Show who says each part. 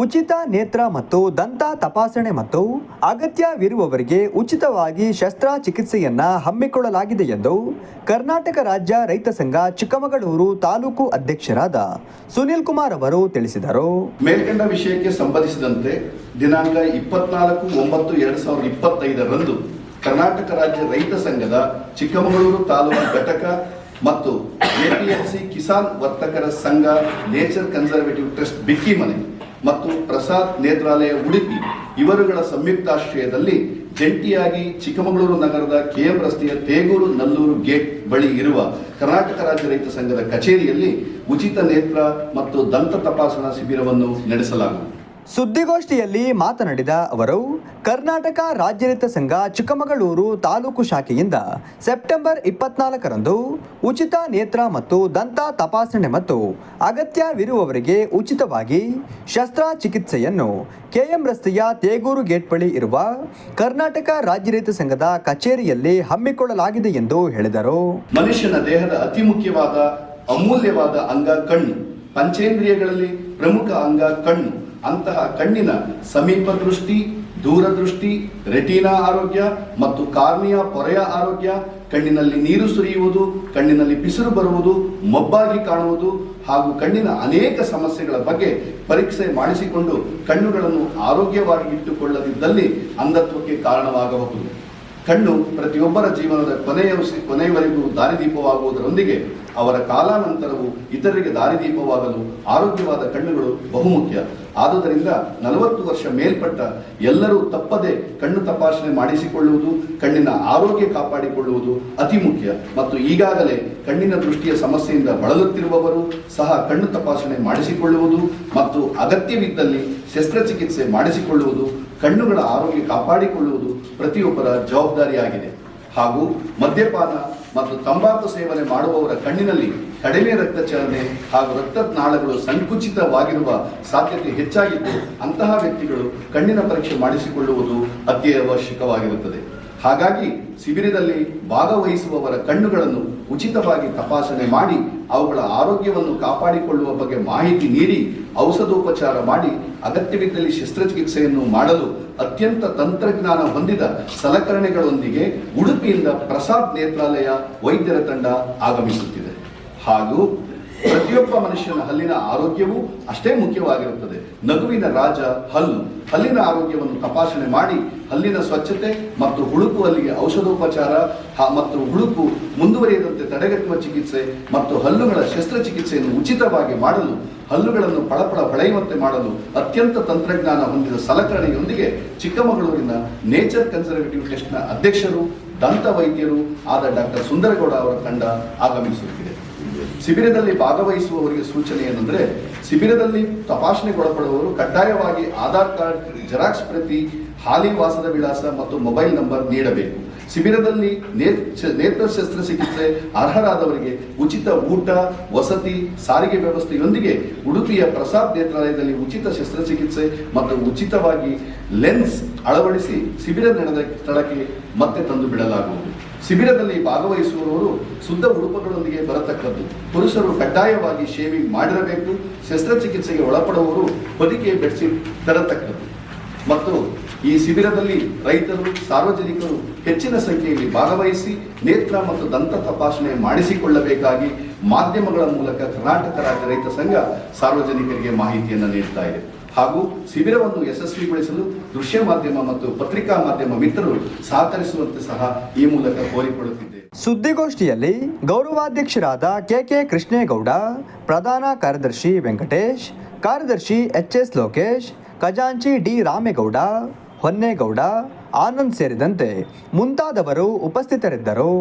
Speaker 1: ಉಚಿತ ನೇತ್ರ ಮತ್ತು ದಂತ ತಪಾಸಣೆ ಮತ್ತು ಅಗತ್ಯವಿರುವವರಿಗೆ ಉಚಿತವಾಗಿ ಶಸ್ತ್ರಚಿಕಿತ್ಸೆಯನ್ನ ಹಮ್ಮಿಕೊಳ್ಳಲಾಗಿದೆ ಎಂದು ಕರ್ನಾಟಕ ರಾಜ್ಯ ರೈತ ಸಂಘ ಚಿಕ್ಕಮಗಳೂರು ತಾಲೂಕು ಅಧ್ಯಕ್ಷರಾದ ಸುನಿಲ್ ಕುಮಾರ್ ಅವರು ತಿಳಿಸಿದರು.
Speaker 2: ಮೇಲ್ಕಂಡ ವಿಷಯಕ್ಕೆ ಸಂಬಂಧಿಸಿದಂತೆ ದಿನಾಂಕ ಇಪ್ಪತ್ನಾಲ್ಕು ಒಂಬತ್ತು ಎರಡ್ ಸಾವಿರದ ಇಪ್ಪತ್ತೈದರಂದು ಕರ್ನಾಟಕ ರಾಜ್ಯ ರೈತ ಸಂಘದ ಚಿಕ್ಕಮಗಳೂರು ತಾಲೂಕು ಘಟಕ ಮತ್ತು ಎಪಿಎಂಸಿ ಕಿಸಾನ್ ವರ್ತಕರ ಸಂಘ ನೇಚರ್ ಕನ್ಸರ್ವೇಟಿವ್ ಟ್ರಸ್ಟ್ ಬಿಕ್ಕಿಮನೆ ಮತ್ತು ಪ್ರಸಾದ್ ನೇತ್ರಾಲಯ ಉಡುಪಿ, ಇವರುಗಳ ಸಂಯುಕ್ತಾಶ್ರಯದಲ್ಲಿ ಜಂಟಿಯಾಗಿ ಚಿಕ್ಕಮಗಳೂರು ನಗರದ ಕೆಎಂ ರಸ್ತೆಯ ತೇಗೂರು ನಲ್ಲೂರು ಗೇಟ್ ಬಳಿ ಇರುವ ಕರ್ನಾಟಕ ರಾಜ್ಯ ರೈತ ಸಂಘದ ಕಚೇರಿಯಲ್ಲಿ ಉಚಿತ ನೇತ್ರ ಮತ್ತು ದಂತ ತಪಾಸಣಾ ಶಿಬಿರವನ್ನು ನಡೆಸಲಾಗುವುದು.
Speaker 1: ಸುದ್ದಿಗೋಷ್ಠಿಯಲ್ಲಿ ಮಾತನಾಡಿದ ಅವರು, ಕರ್ನಾಟಕ ರಾಜ್ಯ ರೈತ ಸಂಘ ಚಿಕ್ಕಮಗಳೂರು ತಾಲೂಕು ಶಾಖೆಯಿಂದ ಸೆಪ್ಟೆಂಬರ್ ಇಪ್ಪತ್ನಾಲ್ಕರಂದು ಉಚಿತ ನೇತ್ರ ಮತ್ತು ದಂತ ತಪಾಸಣೆ ಮತ್ತು ಅಗತ್ಯವಿರುವವರಿಗೆ ಉಚಿತವಾಗಿ ಶಸ್ತ್ರಚಿಕಿತ್ಸೆಯನ್ನು ಕೆಎಂ ರಸ್ತೆಯ ತೇಗೂರು ಗೇಟ್ ಬಳಿ ಇರುವ ಕರ್ನಾಟಕ ರಾಜ್ಯ ರೈತ ಸಂಘದ ಕಚೇರಿಯಲ್ಲಿ ಹಮ್ಮಿಕೊಳ್ಳಲಾಗಿದೆ ಎಂದು ಹೇಳಿದರು.
Speaker 2: ಮನುಷ್ಯನ ದೇಹದ ಅತಿ ಮುಖ್ಯವಾದ ಅಮೂಲ್ಯವಾದ ಅಂಗ ಕಣ್ಣು. ಪಂಚೇಂದ್ರಿಯಗಳಲ್ಲಿ ಪ್ರಮುಖ ಅಂಗ ಕಣ್ಣು. ಅಂತಹ ಕಣ್ಣಿನ ಸಮೀಪ ದೃಷ್ಟಿ ದೂರದೃಷ್ಟಿ ರೆಟಿನಾ ಆರೋಗ್ಯ ಮತ್ತು ಕಾರ್ನಿಯ ಪೊರೆಯ ಆರೋಗ್ಯ, ಕಣ್ಣಿನಲ್ಲಿ ನೀರು ಸುರಿಯುವುದು, ಕಣ್ಣಿನಲ್ಲಿ ಬಿಸಿರು ಬರುವುದು, ಮೊಬ್ಬಾಗಿ ಕಾಣುವುದು ಹಾಗೂ ಕಣ್ಣಿನ ಅನೇಕ ಸಮಸ್ಯೆಗಳ ಬಗ್ಗೆ ಪರೀಕ್ಷೆ ಮಾಡಿಸಿಕೊಂಡು ಕಣ್ಣುಗಳನ್ನು ಆರೋಗ್ಯವಾಗಿ ಇಟ್ಟುಕೊಳ್ಳದಿದ್ದಲ್ಲಿ ಅಂಧತ್ವಕ್ಕೆ ಕಾರಣವಾಗಬಹುದು. ಕಣ್ಣು ಪ್ರತಿಯೊಬ್ಬರ ಜೀವನದ ಕೊನೆಯ ಕೊನೆಯವರೆಗೂ ದಾರಿದೀಪವಾಗುವುದರೊಂದಿಗೆ ಅವರ ಕಾಲಾನಂತರವು ಇತರರಿಗೆ ದಾರಿದೀಪವಾಗಲು ಆರೋಗ್ಯವಾದ ಕಣ್ಣುಗಳು ಬಹುಮುಖ್ಯ. ಆದುದರಿಂದ ನಲವತ್ತು ವರ್ಷ ಮೇಲ್ಪಟ್ಟ ಎಲ್ಲರೂ ತಪ್ಪದೆ ಕಣ್ಣು ತಪಾಸಣೆ ಮಾಡಿಸಿಕೊಳ್ಳುವುದು, ಕಣ್ಣಿನ ಆರೋಗ್ಯ ಕಾಪಾಡಿಕೊಳ್ಳುವುದು ಅತಿ ಮುಖ್ಯ. ಮತ್ತು ಈಗಾಗಲೇ ಕಣ್ಣಿನ ದೃಷ್ಟಿಯ ಸಮಸ್ಯೆಯಿಂದ ಬಳಲುತ್ತಿರುವವರು ಸಹ ಕಣ್ಣು ತಪಾಸಣೆ ಮಾಡಿಸಿಕೊಳ್ಳುವುದು ಮತ್ತು ಅಗತ್ಯವಿದ್ದಲ್ಲಿ ಶಸ್ತ್ರಚಿಕಿತ್ಸೆ ಮಾಡಿಸಿಕೊಳ್ಳುವುದು, ಕಣ್ಣುಗಳ ಆರೋಗ್ಯ ಕಾಪಾಡಿಕೊಳ್ಳುವುದು ಪ್ರತಿಯೊಬ್ಬರ ಜವಾಬ್ದಾರಿಯಾಗಿದೆ. ಹಾಗೂ ಮದ್ಯಪಾನ ಮತ್ತು ತಂಬಾಕು ಸೇವನೆ ಮಾಡುವವರ ಕಣ್ಣಿನಲ್ಲಿ ಕಡಿಮೆ ರಕ್ತ ಚಲನೆ ಹಾಗೂ ರಕ್ತನಾಳಗಳು ಸಂಕುಚಿತವಾಗಿರುವ ಸಾಧ್ಯತೆ ಹೆಚ್ಚಾಗಿದ್ದು ಅಂತಹ ವ್ಯಕ್ತಿಗಳು ಕಣ್ಣಿನ ಪರೀಕ್ಷೆ ಮಾಡಿಸಿಕೊಳ್ಳುವುದು ಅತ್ಯವಶ್ಯಕವಾಗಿರುತ್ತದೆ. ಹಾಗಾಗಿ ಶಿಬಿರದಲ್ಲಿ ಭಾಗವಹಿಸುವವರ ಕಣ್ಣುಗಳನ್ನು ಉಚಿತವಾಗಿ ತಪಾಸಣೆ ಮಾಡಿ ಅವುಗಳ ಆರೋಗ್ಯವನ್ನು ಕಾಪಾಡಿಕೊಳ್ಳುವ ಬಗ್ಗೆ ಮಾಹಿತಿ ನೀಡಿ ಔಷಧೋಪಚಾರ ಮಾಡಿ ಅಗತ್ಯವಿದ್ದಲ್ಲಿ ಶಸ್ತ್ರಚಿಕಿತ್ಸೆಯನ್ನು ಮಾಡಲು ಅತ್ಯಂತ ತಂತ್ರಜ್ಞಾನ ಹೊಂದಿದ ಸಲಕರಣೆಗಳೊಂದಿಗೆ ಉಡುಪಿಯಿಂದ ಪ್ರಸಾದ್ ನೇತ್ರಾಲಯ ವೈದ್ಯರ ತಂಡ ಆಗಮಿಸುತ್ತಿದೆ. ಹಾಗೂ ಪ್ರತಿಯೊಬ್ಬ ಮನುಷ್ಯನ ಹಲ್ಲಿನ ಆರೋಗ್ಯವೂ ಅಷ್ಟೇ ಮುಖ್ಯವಾಗಿರುತ್ತದೆ. ನಗುವಿನ ರಾಜ ಹಲ್ಲು, ಹಲ್ಲಿನ ಆರೋಗ್ಯವನ್ನು ತಪಾಸಣೆ ಮಾಡಿ, ಹಲ್ಲಿನ ಸ್ವಚ್ಛತೆ ಮತ್ತು ಹುಳುಕು ಹಲ್ಲಿಗೆ ಔಷಧೋಪಚಾರ ಮತ್ತು ಹುಳುಕು ಮುಂದುವರಿಯದಂತೆ ತಡೆಗಟ್ಟುವ ಚಿಕಿತ್ಸೆ ಮತ್ತು ಹಲ್ಲುಗಳ ಶಸ್ತ್ರಚಿಕಿತ್ಸೆಯನ್ನು ಉಚಿತವಾಗಿ ಮಾಡಲು, ಹಲ್ಲುಗಳನ್ನು ಪಳಪಳ ಹೊಳೆಯುವಂತೆ ಮಾಡಲು ಅತ್ಯಂತ ತಂತ್ರಜ್ಞಾನ ಹೊಂದಿದ ಸಲಕರಣೆಯೊಂದಿಗೆ ಚಿಕ್ಕಮಗಳೂರಿನ ನೇಚರ್ ಕನ್ಸರ್ವೇಟಿವ್ ಟೆಸ್ಟ್ನ ಅಧ್ಯಕ್ಷರು ದಂತ ವೈದ್ಯರು ಆದ ಡಾಕ್ಟರ್ ಸುಂದರಗೌಡ ಅವರ ತಂಡ ಆಗಮಿಸುತ್ತಿದೆ. ಶಿಬಿರದಲ್ಲಿ ಭಾಗವಹಿಸುವವರಿಗೆ ಸೂಚನೆ ಏನಂದ್ರೆ, ಶಿಬಿರದಲ್ಲಿ ತಪಾಸಣೆಗೊಳಪಡುವವರು ಕಡ್ಡಾಯವಾಗಿ ಆಧಾರ್ ಕಾರ್ಡ್, ಜೆರಾಕ್ಸ್ ಪ್ರತಿ ಹಾಲಿ ವಾಸದ ವಿಳಾಸ ಮತ್ತು ಮೊಬೈಲ್ ನಂಬರ್ ನೀಡಬೇಕು. ಶಿಬಿರದಲ್ಲಿ ನೇತ್ರ ಶಸ್ತ್ರಚಿಕಿತ್ಸೆ ಅರ್ಹರಾದವರಿಗೆ ಉಚಿತ ಊಟ, ವಸತಿ, ಸಾರಿಗೆ ವ್ಯವಸ್ಥೆಯೊಂದಿಗೆ ಉಡುಪಿಯ ಪ್ರಸಾದ್ ನೇತ್ರಾಲಯದಲ್ಲಿ ಉಚಿತ ಶಸ್ತ್ರಚಿಕಿತ್ಸೆ ಮತ್ತು ಉಚಿತವಾಗಿ ಲೆನ್ಸ್ ಅಳವಡಿಸಿ ಶಿಬಿರ ನಡೆದ ಸ್ಥಳಕ್ಕೆ ಮತ್ತೆ ತಂದು ಬಿಡಲಾಗುವುದು ಶಿಬಿರದಲ್ಲಿ ಭಾಗವಹಿಸುವವರು ಶುದ್ಧ ಉಡುಪುಗಳೊಂದಿಗೆ ಬರತಕ್ಕದ್ದು. ಪುರುಷರು ಕಡ್ಡಾಯವಾಗಿ ಶೇವಿಂಗ್ ಮಾಡಿರಬೇಕು. ಶಸ್ತ್ರಚಿಕಿತ್ಸೆಗೆ ಒಳಪಡುವವರು ಹೊದಿಕೆ ಬೆಡ್ಶೀಟ್ ತರತಕ್ಕದ್ದು. ಮತ್ತು ಈ ಶಿಬಿರದಲ್ಲಿ ರೈತರು, ಸಾರ್ವಜನಿಕರು ಹೆಚ್ಚಿನ ಸಂಖ್ಯೆಯಲ್ಲಿ ಭಾಗವಹಿಸಿ ನೇತ್ರ ಮತ್ತು ದಂತ ತಪಾಸಣೆ ಮಾಡಿಸಿಕೊಳ್ಳಬೇಕಾಗಿ ಮಾಧ್ಯಮಗಳ ಮೂಲಕ ಕರ್ನಾಟಕ ರಾಜ್ಯ ರೈತ ಸಂಘ ಸಾರ್ವಜನಿಕರಿಗೆ ಮಾಹಿತಿಯನ್ನು ನೀಡ್ತಾ ಇದೆ. ಹಾಗೂ ಶಿಬಿರವನ್ನು ಯಶಸ್ವಿಗೊಳಿಸಲು ದೃಶ್ಯ ಮಾಧ್ಯಮ ಮತ್ತು ಪತ್ರಿಕಾ ಮಾಧ್ಯಮ ಮಿತ್ರರು ಸಹಕರಿಸುವಂತೆ ಸಹ ಈ ಮೂಲಕ ಕೋರಿಕೊಳ್ಳುತ್ತಿದ್ದೇವೆ.
Speaker 1: ಸುದ್ದಿಗೋಷ್ಠಿಯಲ್ಲಿ ಗೌರವಾಧ್ಯಕ್ಷರಾದ ಕೆಕೆ ಕೃಷ್ಣೇಗೌಡ, ಪ್ರಧಾನ ಕಾರ್ಯದರ್ಶಿ ವೆಂಕಟೇಶ್, ಕಾರ್ಯದರ್ಶಿ ಎಚ್ ಎಸ್ ಲೋಕೇಶ್, ಖಜಾಂಚಿ ಡಿ. ರಾಮೇಗೌಡ, ಹೊನ್ನೇಗೌಡ, ಆನಂದ್ ಸೇರಿದಂತೆ ಮುಂತಾದವರು ಉಪಸ್ಥಿತರಿದ್ದರು.